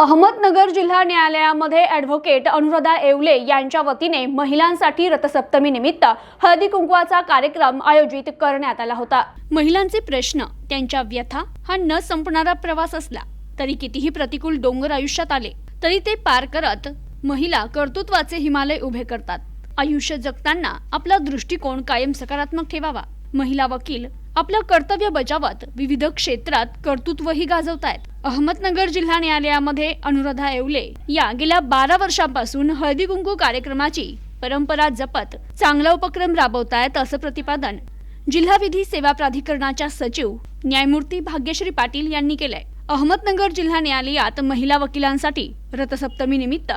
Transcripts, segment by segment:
अहमदनगर जिल्हा न्यायालयामध्ये ॲडव्होकेट अनुराधा येवले यांच्या वतीने महिलांसाठी रथसप्तमी निमित्त हळदी कुंकवाचा कार्यक्रम आयोजित करण्यात आला होता. महिलांचे प्रश्न त्यांच्या व्यथा हा न संपणारा प्रवास असला तरी कितीही प्रतिकूल डोंगर आयुष्यात आले तरी ते पार करत महिला कर्तृत्वाचे हिमालय उभे करतात. आयुष्य जगताना आपला दृष्टिकोन कायम सकारात्मक ठेवावा. महिला वकील आपलं कर्तव्य बजावत विविध क्षेत्रात कर्तृत्वही गाजवतायत. अहमदनगर जिल्हा न्यायालयामध्ये अनुराधा येवले या गेल्या बारा वर्षांपासून हळदी कुंकू कार्यक्रमाची परंपरा जपत चांगला उपक्रम राबवतायत असं प्रतिपादन जिल्हा विधी सेवा प्राधिकरणाच्या सचिव न्यायमूर्ती भाग्यश्री पाटील यांनी केलंय. अहमदनगर जिल्हा न्यायालयात महिला वकिलांसाठी रथसप्तमी निमित्त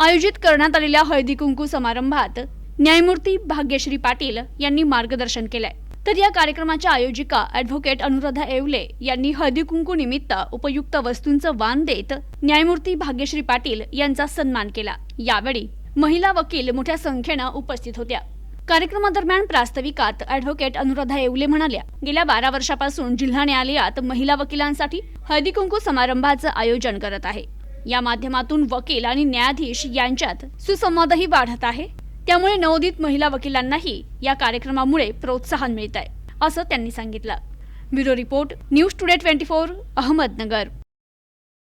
आयोजित करण्यात आलेल्या हळदी कुंकू समारंभात न्यायमूर्ती भाग्यश्री पाटील यांनी मार्गदर्शन केलंय. तर या कार्यक्रमाच्या आयोजिका ॲडव्होकेट अनुराधा येवले यांनी हळदी कुंकू निमित्त उपयुक्त वस्तूंचं वाण देत न्यायमूर्ती भाग्यश्री पाटील यांचा सन्मान केला. यावेळी महिला वकील मोठ्या संख्येनं उपस्थित होत्या. कार्यक्रमादरम्यान प्रास्ताविकात ॲडव्होकेट अनुराधा येवले म्हणाल्या गेल्या बारा वर्षापासून जिल्हा न्यायालयात महिला वकिलांसाठी हळदी कुंकू समारंभाचं आयोजन करत आहे. या माध्यमातून वकील आणि न्यायाधीश यांच्यात सुसंवादही वाढत आहे. त्यामुळे नवोदित महिला वकिलांनाही या कार्यक्रमामुळे प्रोत्साहन मिळत आहे असं त्यांनी सांगितलं. Bureau report news today twenty four Ahmednagar.